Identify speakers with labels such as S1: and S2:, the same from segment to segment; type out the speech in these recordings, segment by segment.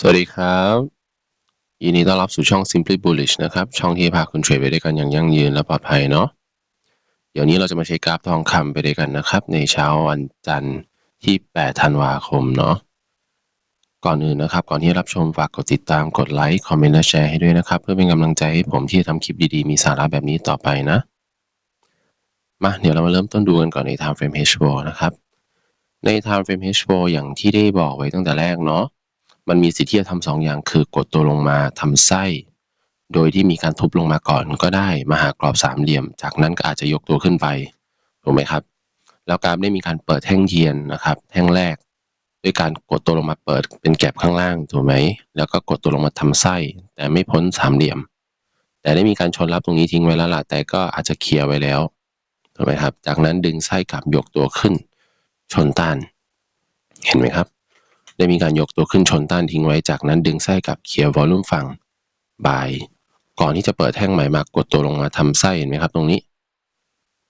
S1: สวัสดีครับยินดีต้อนรับสู่ช่อง Simply Bullish นะครับ ช่องที่พาคุณเทรดไปด้วยกันอย่างยั่งยืนและปลอดภัยเนาะเดี๋ยวนี้เราจะมาใช้กราฟทองคำไปด้วยกันนะครับ ในเช้าวันจันทร์ที่ 8 ธันวาคมเนาะก่อนอื่นนะครับ ก่อนที่รับชมฝากกดติดตามกดไลค์คอมเมนต์และแชร์ให้ด้วยนะครับ เพื่อเป็นกำลังใจให้ผมที่จะทำคลิปดีๆ มีสาระแบบนี้ต่อไปนะ มาเดี๋ยวเรามาเริ่มต้นดูกันก่อนใน Time Frame H4 นะครับใน Time Frame H4 อย่างที่ได้บอกไว้ตั้งแต่แรกเนาะ มันมีสิทธิ์ที่จะทำสองอย่างคือกดตัวลงมาทำไส้ โดยที่มีการทุบลงมาก่อนก็ได้มาหากรอบสามเหลี่ยม จากนั้นก็อาจจะยกตัวขึ้นไปถูกไหมครับ แล้วกราฟได้มีการเปิดแท่งเทียนนะครับ แท่งแรก ด้วยการกดตัวลงมาเปิดเป็นแก็บข้างล่างถูกไหมแล้วก็กดตัวลงมาทำไส้ แต่ไม่พ้นสามเหลี่ยม แต่ได้มีการชนรับตรงนี้ทิ้งไว้แล้วล่ะแต่ก็อาจจะเคลียร์ไว้แล้วถูกไหมครับ จากนั้นดึงไส้กลับยกตัวขึ้น ชนต้าน เห็นไหมครับ ได้มีการยกตัวขึ้นชนต้านทิ้งไว้จากนั้นดึงไส้กับเคลียร์วอลลุ่มฝั่งบาย ก่อนที่จะเปิดแท่งใหม่มากดตัวลงมาทำไส้เห็นไหมครับ ตรงนี้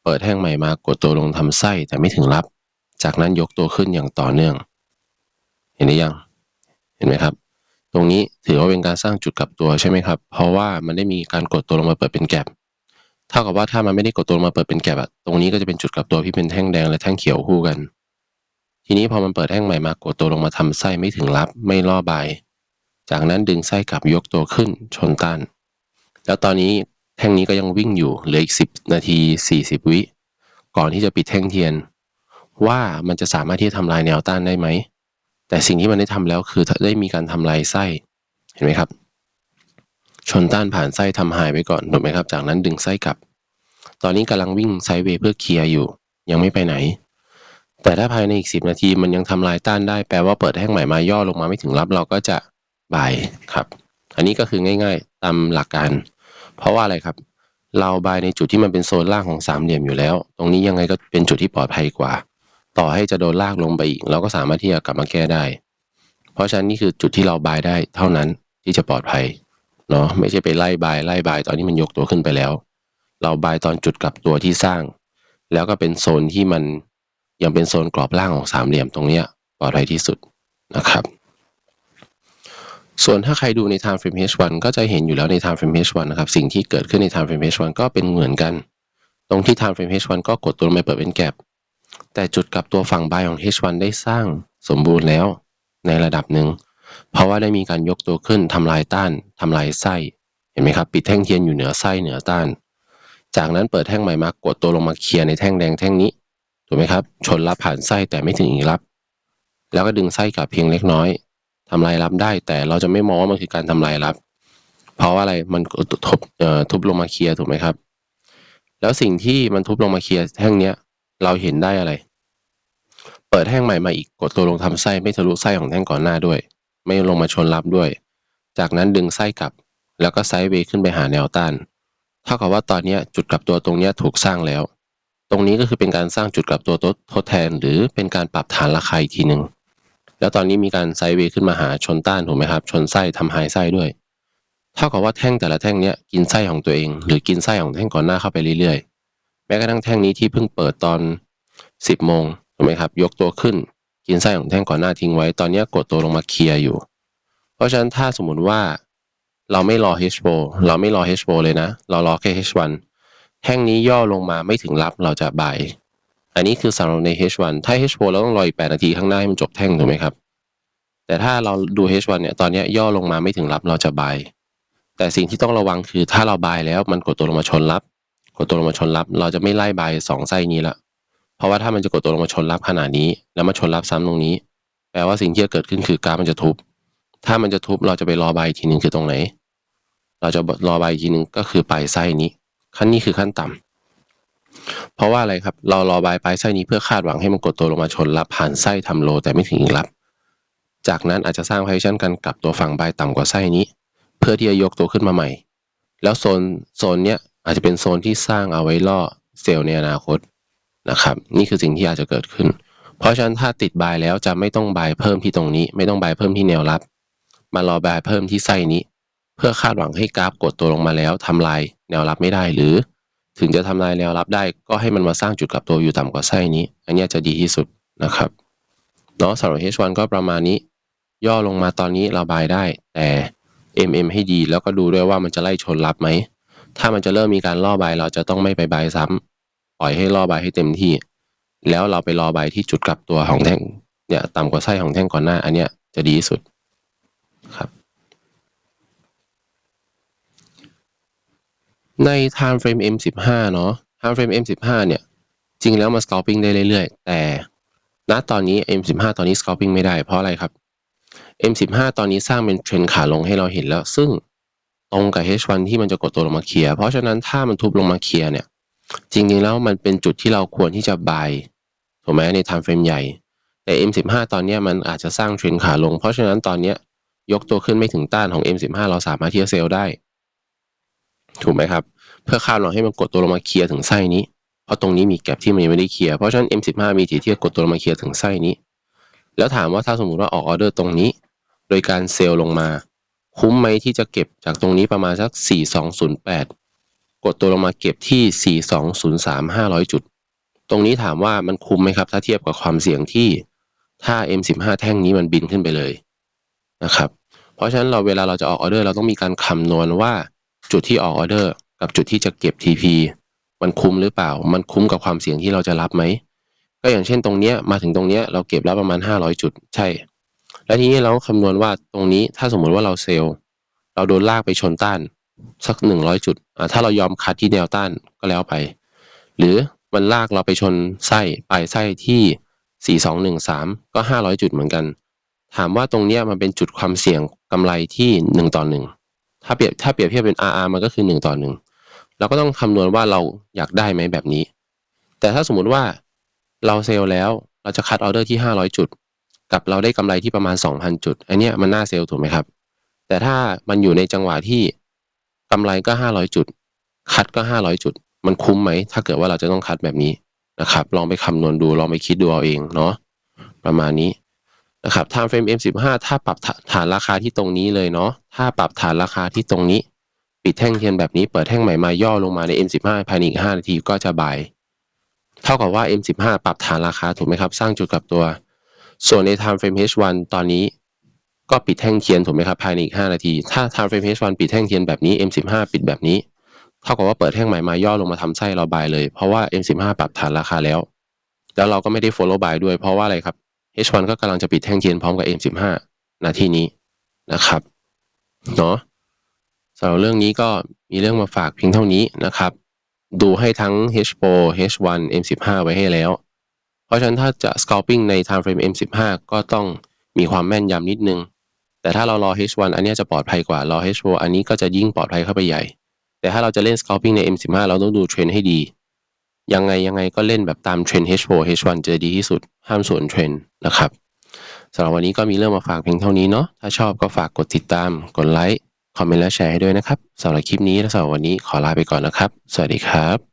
S1: เปิดแท่งใหม่มากดตัวลงทำไส้แต่ไม่ถึงรับ จากนั้นยกตัวขึ้นอย่างต่อเนื่อง เห็นหรือยัง เห็นไหมครับ ตรงนี้ถือว่าเป็นการสร้างจุดกลับตัวใช่ไหมครับ เพราะว่ามันได้มีการกดตัวลงมาเปิดเป็นแก็บเท่ากับว่าถ้ามันไม่ได้กดตัวลงมาเปิดเป็นแก็บอะตรงนี้ก็จะเป็นจุดกลับตัวที่เป็นแท่งแดงและแท่งเขียวคู่กัน ทีนี้พอมันเปิดแท่งใหม่มากดตัวลงมาทำไส้ไม่ถึงรับไม่ล่อใบ จากนั้นดึงไส้กลับยกตัวขึ้นชนต้าน แล้วตอนนี้แท่งนี้ก็ยังวิ่งอยู่เหลืออีกสิบนาทีสี่สิบวิ ก่อนที่จะปิดแท่งเทียน ว่ามันจะสามารถที่จะทำลายแนวต้านได้ไหม แต่สิ่งที่มันได้ทำแล้วคือได้มีการทำลายไส้เห็นไหมครับ ชนต้านผ่านไส้ทำหายไปก่อนถูกไหมครับ จากนั้นดึงไส้กลับ ตอนนี้กำลังวิ่งไซด์เวย์เพื่อเคลียร์อยู่ ยังไม่ไปไหน แต่ถ้าภายในอีกสิบนาทีมันยังทำลายต้านได้แปลว่าเปิดแท่งใหม่มาย่อลงมาไม่ถึงรับเราก็จะบายครับ อันนี้ก็คือง่าย ๆ ตามหลักการ เพราะว่าอะไรครับ เราบายในจุดที่มันเป็นโซนล่างของสามเหลี่ยมอยู่แล้ว ตรงนี้ยังไงก็เป็นจุดที่ปลอดภัยกว่า ต่อให้จะโดนลากลงไปอีก เราก็สามารถที่จะกลับมาแก้ได้ เพราะฉะนั้นนี่คือจุดที่เราบายได้เท่านั้นที่จะปลอดภัยเนาะไม่ใช่ไปไล่บายไล่บายตอนนี้มันยกตัวขึ้นไปแล้ว เราบายตอนจุดกลับตัวที่สร้าง แล้วก็เป็นโซนที่มัน ยังเป็นโซนกรอบล่างของสามเหลี่ยมตรงนี้ปลอดภัยที่สุดนะครับ ส่วนถ้าใครดูใน time frame H1 ก็จะเห็นอยู่แล้วใน time frame H1 นะครับ สิ่งที่เกิดขึ้นใน time frame H1 ก็เป็นเหมือนกัน ตรงที่ time frame H1 ก็กดตัวลงไปเปิดเป็นแก็บแต่จุดกลับตัวฝั่งบายของ H1 ได้สร้างสมบูรณ์แล้วในระดับหนึ่ง เพราะว่าได้มีการยกตัวขึ้นทำลายต้านทำลายไส้เห็นไหมครับ ปิดแท่งเทียนอยู่เหนือไส้เหนือต้าน จากนั้นเปิดแท่งใหม่มากดตัวลงมาเคลียร์ในแท่งแดงแท่งนี้ ถูกไหมครับ ชนรับผ่านไส้แต่ไม่ถึงอีกรับ แล้วก็ดึงไส้กลับเพียงเล็กน้อยทำลายรับได้ แต่เราจะไม่มองว่ามันคือการทำลายรับ เพราะว่าอะไรมันทุบทุบลงมาเคลียร์ถูกไหมครับ แล้วสิ่งที่มันทุบลงมาเคลียร์แท่งเนี้ย เราเห็นได้อะไร เปิดแท่งใหม่มาอีกกดตัวลงทำไส้ไม่ทะลุไส้ของแท่งก่อนหน้าด้วย ไม่ลงมาชนรับด้วย จากนั้นดึงไส้กลับ แล้วก็ไซด์เวย์ขึ้นไปหาแนวต้านเท่ากับว่าตอนนี้จุดกลับตัวตรงนี้ถูกสร้างแล้ว ตรงนี้ก็คือเป็นการสร้างจุดกลับตัวทดแทน หรือเป็นการปรับฐานราคาอีกทีหนึ่งแล้วตอนนี้มีการไซด์เวย์ขึ้นมาหาชนต้านถูกไหมครับ ชนไส้ทำไฮไส้ด้วย เท่ากับว่าแท่งแต่ละแท่งเนี้ยกินไส้ของตัวเอง หรือกินไส้ของแท่งก่อนหน้าเข้าไปเรื่อยๆ แม้กระทั่งแท่งนี้ที่เพิ่งเปิดตอน 10โมงถูกไหมครับ ยกตัวขึ้น กินไส้ของแท่งก่อนหน้าทิ้งไว้ ตอนนี้กดตัวลงมาเคลียร์อยู่ เพราะฉะนั้นถ้าสมมติว่า เราไม่รอ H4 เราไม่รอ H4 เลยนะ เรารอแค่ H1 แท่งนี้ย่อลงมาไม่ถึงรับเราจะบายอันนี้คือสำหรับใน H1 ถ้า H4 เราต้องรออีก8นาทีข้างหน้าให้มันจบแท่งถูกไหมครับ แต่ถ้าเราดู H1 เนี่ยตอนนี้ย่อลงมาไม่ถึงรับเราจะบายแต่สิ่งที่ต้องระวังคือถ้าเราบายแล้วมันกดตัวลงมาชนรับ กดตัวลงมาชนรับ เราจะไม่ไล่บายสองไส้นี้ละเพราะว่าถ้ามันจะกดตัวลงมาชนรับขนาดนี้ แล้วมาชนรับซ้ำตรงนี้ แปลว่าสิ่งที่จะเกิดขึ้นคือกราฟมันจะทุบ ถ้ามันจะทุบเราจะไปรอบายทีหนึ่งคือตรงไหน เราจะรอบายทีหนึ่งก็คือปลายไส้นี้ ขั้นนี้คือขั้นต่ำเพราะว่าอะไรครับ เรารอบายปลายไส้นี้เพื่อคาดหวังให้มันกดตัวลงมาชนรับผ่านไส้ทำโลแต่ไม่ถึงอีกรับ จากนั้นอาจจะสร้างพา i ชันกันกลับตัวฝั่งบายต่ำกว่าไส้นี้ เพื่อที่จะยกตัวขึ้นมาใหม่ แล้วโซนโซนเนี้ยอาจจะเป็นโซนที่สร้างเอาไว้ล่อเซลล์ในอนาคตนะครับ นี่คือสิ่งที่อาจจะเกิดขึ้น เพราะฉะนั้นถ้าติดบายแล้วจะไม่ต้องบายเพิ่มที่ตรงนี้ ไม่ต้องบายเพิ่มที่แนวรับ มารอบายเพิ่มที่ไส้นี้ เพื่อคาดหวังให้กราฟกดตัวลงมาแล้วทำลายแนวรับไม่ได้หรือ ถึงจะทำลายแนวรับได้ ก็ให้มันมาสร้างจุดกลับตัวอยู่ต่ำกว่าไส้นี้ อันนี้จะดีที่สุดนะครับเนาะสำหรับ H1 ก็ประมาณนี้ ย่อลงมาตอนนี้เราบายได้ แต่ MM ให้ดีแล้วก็ดูด้วยว่ามันจะไล่ชนรับไหม ถ้ามันจะเริ่มมีการล่อบายเราจะต้องไม่ไปบายซ้ำปล่อยให้ล่อบายให้เต็มที่ แล้วเราไปรอบายที่จุดกลับตัวของแท่งเนี่ยต่ำกว่าไส้ของแท่งก่อนหน้าอันเนี้ยจะดีที่สุดครับ ใน time frame M15 เนาะ time frame M15 เนี่ย จริงแล้วมา scalping ได้เรื่อยๆ แต่ณตอนนี้ M15 ตอนนี้ scalping ไม่ได้เพราะอะไรครับ M15 ตอนนี้สร้างเป็นเทรนขาลงให้เราเห็นแล้ว ซึ่งตรงกับ H1 ที่มันจะกดตัวลงมาเคลียร์ เพราะฉะนั้นถ้ามันทุบลงมาเคลียร์เนี่ย จริงๆแล้วมันเป็นจุดที่เราควรที่จะ buy ถูกไหมใน time frame ใหญ่ แต่ M15 ตอนนี้มันอาจจะสร้างเทรนขาลง เพราะฉะนั้นตอนนี้ยยกตัวขึ้นไม่ถึงต้านของ M15 เราสามารถที่จะเซลล์ได้ ถูกไหมครับ เพื่อคาดหวังให้มันกดตัวลงมาเคลียร์ถึงไส้นี้ เพราะตรงนี้มีแก็บที่มันยังไม่ได้เคลียร์ เพราะฉะนั้น M15 มีทีที่จะกดตัวลงมาเคลียร์ถึงไส้นี้ แล้วถามว่าถ้าสมมติว่าออกออเดอร์ตรงนี้ โดยการเซลล์ลงมา คุ้มไหมที่จะเก็บจากตรงนี้ประมาณสัก 4208 กดตัวลงมาเก็บที่ 4203 500 จุด ตรงนี้ถามว่ามันคุ้มไหมครับ ถ้าเทียบกับความเสี่ยงที่ถ้า M15 แท่งนี้มันบินขึ้นไปเลยนะครับ เพราะฉะนั้นเราเวลาเราจะออกออเดอร์เราต้องมีการคำนวณว่า จุดที่ออกออเดอร์กับจุดที่จะเก็บ TP มันคุ้มหรือเปล่า มันคุ้มกับความเสี่ยงที่เราจะรับไหม ก็อย่างเช่นตรงเนี้ยมาถึงตรงเนี้ยเราเก็บแล้วประมาณ 500 จุด ใช่ แล้วทีนี้เราก็คำนวณว่าตรงนี้ถ้าสมมุติว่าเราเซลล์เราโดนลากไปชนต้านสัก 100 จุดอ่าถ้าเรายอมคัดที่แนวต้านก็แล้วไป หรือมันลากเราไปชนไส้ปลายไส้ที่ 4213 ก็ 500 จุดเหมือนกัน ถามว่าตรงเนี้ยมันเป็นจุดความเสี่ยงกำไรที่ 1 ต่อ 1 ถ้าเปรียบถ้าเปรียบเทียบเป็น RR มันก็คือ 1 ต่อ 1 เราก็ต้องคำนวณว่าเราอยากได้ไหมแบบนี้ แต่ถ้าสมมุติว่าเราเซลล์แล้วเราจะคัดออเดอร์ที่ 500 จุด กับเราได้กำไรที่ประมาณ 2,000 จุด อันเนี้ยมันน่าเซลล์ถูกไหมครับ แต่ถ้ามันอยู่ในจังหวะที่กำไรก็ 500 จุด คัดก็ 500 จุด มันคุ้มไหม ถ้าเกิดว่าเราจะต้องคัดแบบนี้นะครับ ลองไปคำนวณดู ลองไปคิดดูเอาเองเนาะ ประมาณนี้ นะครับ time frame M15 ถ้าปรับฐานราคาที่ตรงนี้เลยเนาะ ถ้าปรับฐานราคาที่ตรงนี้ ปิดแท่งเทียนแบบนี้ เปิดแท่งใหม่มาย่อลงมาใน M15 ภายในอีก 5 นาทีก็จะบาย เท่ากับว่า M15 ปรับฐานราคาถูกไหมครับ สร้างจุดกลับตัว ส่วนใน time frame H1 ตอนนี้ ก็ปิดแท่งเทียนถูกไหมครับภายในอีก 5 นาที ถ้า time frame H1 ปิดแท่งเทียนแบบนี้ M15 ปิดแบบนี้ เท่ากับว่าเปิดแท่งใหม่มาย่อลงมาทำไส้เราบายเลย เพราะว่า M15 ปรับฐานราคาแล้ว แล้วเราก็ไม่ได้ follow buy ด้วย เพราะว่าอะไรครับ H1 ก็กำลังจะปิดแท่งเทียนพร้อมกับ M15 นาทีนี้นะครับเนาะสำหรับเรื่องนี้ก็มีเรื่องมาฝากเพียงเท่านี้นะครับ ดูให้ทั้ง H4 H1 M15 ไว้ให้แล้ว เพราะฉะนั้นถ้าจะ scalping ใน time frame M15 ก็ต้องมีความแม่นยำนิดนึง แต่ถ้าเรารอ H1 อันนี้จะปลอดภัยกว่า รอ H4 อันนี้ก็จะยิ่งปลอดภัยเข้าไปใหญ่ แต่ถ้าเราจะเล่น scalping ใน M15 เราต้องดูเทรนให้ดี ยังไงยังไงก็เล่นแบบตามเทรน H4 H1 จะดีที่สุด ห้ามสวนเทรนนะครับสำหรับวันนี้ก็มีเรื่องมาฝากเพียงเท่านี้เนาะถ้าชอบก็ฝากกดติดตาม กดไลค์ คอมเมนต์และแชร์ให้ด้วยนะครับสำหรับคลิปนี้และสำหรับวันนี้ขอลาไปก่อนนะครับ สวัสดีครับ